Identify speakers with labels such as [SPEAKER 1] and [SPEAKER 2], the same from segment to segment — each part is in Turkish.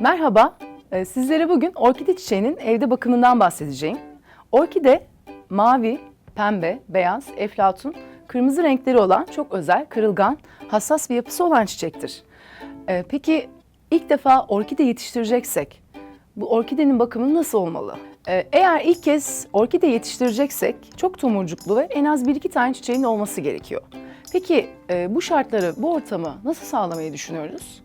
[SPEAKER 1] Merhaba, Ee, sizlere bugün orkide çiçeğinin evde bakımından bahsedeceğim. Orkide mavi, pembe, beyaz, eflatun, kırmızı renkleri olan çok özel, kırılgan, hassas bir yapısı olan çiçektir. Ee, Peki ilk defa orkide yetiştireceksek bu orkidenin bakımı nasıl olmalı? Ee, Eğer ilk kez orkide yetiştireceksek çok tomurcuklu ve en az bir iki tane çiçeğin olması gerekiyor. Peki e, bu şartları, bu ortamı nasıl sağlamayı düşünüyoruz?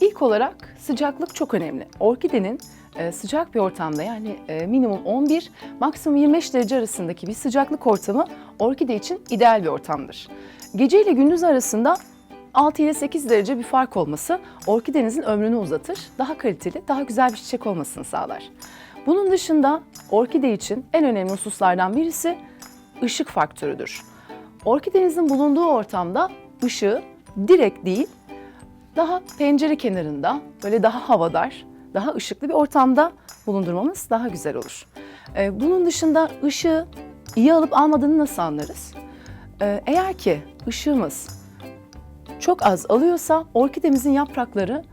[SPEAKER 1] İlk olarak sıcaklık çok önemli. Orkidenin e, sıcak bir ortamda yani e, minimum 11, maksimum 25 derece arasındaki bir sıcaklık ortamı orkide için ideal bir ortamdır. Gece ile gündüz arasında 6 ile 8 derece bir fark olması orkidenizin ömrünü uzatır, daha kaliteli, daha güzel bir çiçek olmasını sağlar. Bunun dışında orkide için en önemli hususlardan birisi ışık faktörüdür. Orkidenizin bulunduğu ortamda ışığı direkt değil, daha pencere kenarında, böyle daha havadar, daha ışıklı bir ortamda bulundurmamız daha güzel olur. Ee, bunun dışında ışığı iyi alıp almadığını nasıl anlarız? Ee, eğer ki ışığımız çok az alıyorsa orkidemizin yaprakları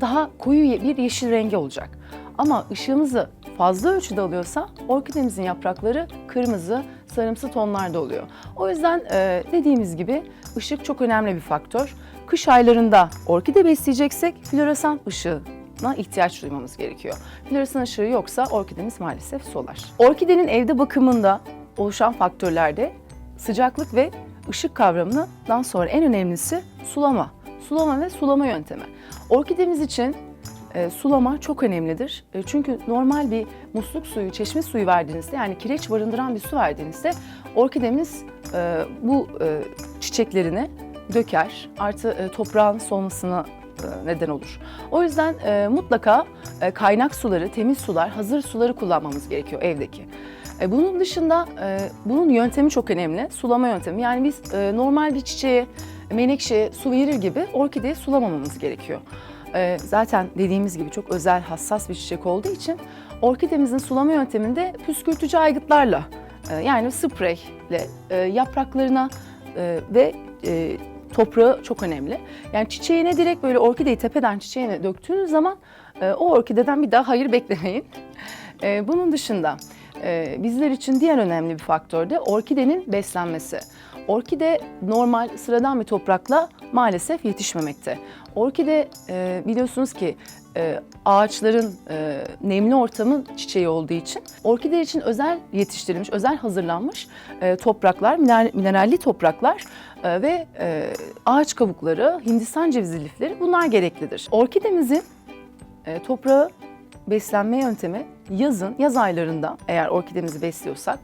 [SPEAKER 1] daha koyu bir yeşil rengi olacak. Ama ışığımızı fazla ölçüde alıyorsa orkidemizin yaprakları kırmızı, sarımsı tonlarda oluyor. O yüzden e, dediğimiz gibi ışık çok önemli bir faktör. Kış aylarında orkide besleyeceksek floresan ışığına ihtiyaç duymamız gerekiyor. Floresan ışığı yoksa orkidemiz maalesef solar. Orkidenin evde bakımında oluşan faktörlerde sıcaklık ve ışık kavramından sonra en önemlisi sulama. Sulama ve sulama yöntemi. Orkidemiz için e, sulama çok önemlidir. E, çünkü normal bir musluk suyu, çeşme suyu verdiğinizde yani kireç barındıran bir su verdiğinizde orkidemiz e, bu e, çiçeklerini döker. Artı e, toprağın solmasına e, neden olur. O yüzden e, mutlaka e, kaynak suları, temiz sular, hazır suları kullanmamız gerekiyor evdeki. E, bunun dışında e, bunun yöntemi çok önemli. Sulama yöntemi. Yani biz e, normal bir çiçeğe, menekşeye su verir gibi orkideye sulamamamız gerekiyor. E, zaten dediğimiz gibi çok özel, hassas bir çiçek olduğu için orkidemizin sulama yönteminde püskürtücü aygıtlarla e, yani spreyle e, yapraklarına e, ve e, toprağı çok önemli. Yani çiçeğine direkt böyle orkideyi tepeden çiçeğine döktüğünüz zaman e, o orkideden bir daha hayır beklemeyin. E, bunun dışında e, bizler için diğer önemli bir faktör de orkidenin beslenmesi. Orkide normal sıradan bir toprakla maalesef yetişmemekte. Orkide e, biliyorsunuz ki e, ağaçların e, nemli ortamın çiçeği olduğu için orkide için özel yetiştirilmiş, özel hazırlanmış e, topraklar, mineral- mineralli topraklar e, ve e, ağaç kabukları, Hindistan cevizi lifleri bunlar gereklidir. Orkidemizin e, toprağı beslenme yöntemi yazın, yaz aylarında eğer orkidemizi besliyorsak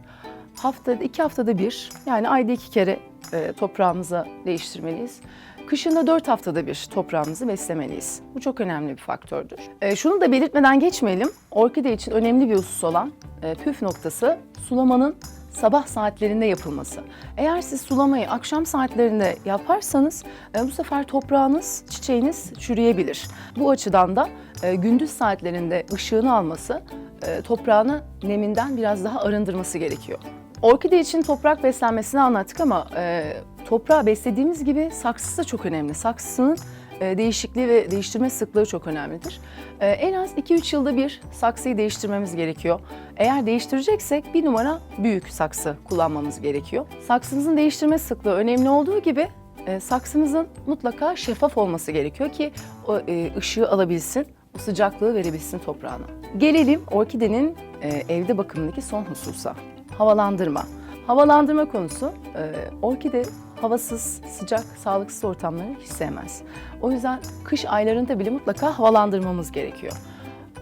[SPEAKER 1] haftada iki haftada bir yani ayda iki kere e, toprağımızı değiştirmeliyiz. Kışında dört haftada bir toprağımızı beslemeliyiz. Bu çok önemli bir faktördür. E, şunu da belirtmeden geçmeyelim. Orkide için önemli bir husus olan e, püf noktası sulamanın sabah saatlerinde yapılması. Eğer siz sulamayı akşam saatlerinde yaparsanız e, bu sefer toprağınız, çiçeğiniz çürüyebilir. Bu açıdan da e, gündüz saatlerinde ışığını alması, e, toprağını neminden biraz daha arındırması gerekiyor. Orkide için toprak beslenmesini anlattık ama e, toprağı beslediğimiz gibi saksısı da çok önemli. Saksısının e, değişikliği ve değiştirme sıklığı çok önemlidir. E, en az 2-3 yılda bir saksıyı değiştirmemiz gerekiyor. Eğer değiştireceksek bir numara büyük saksı kullanmamız gerekiyor. Saksımızın değiştirme sıklığı önemli olduğu gibi e, saksımızın mutlaka şeffaf olması gerekiyor ki o e, ışığı alabilsin, o sıcaklığı verebilsin toprağına. Gelelim orkidenin e, evde bakımındaki son hususa. Havalandırma. Havalandırma konusu e, orkide havasız, sıcak, sağlıksız ortamları hiç sevmez. O yüzden kış aylarında bile mutlaka havalandırmamız gerekiyor.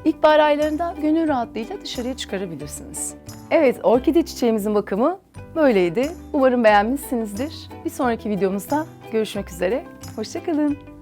[SPEAKER 1] İlkbahar aylarında gönül rahatlığıyla dışarıya çıkarabilirsiniz. Evet, orkide çiçeğimizin bakımı böyleydi. Umarım beğenmişsinizdir. Bir sonraki videomuzda görüşmek üzere. Hoşçakalın.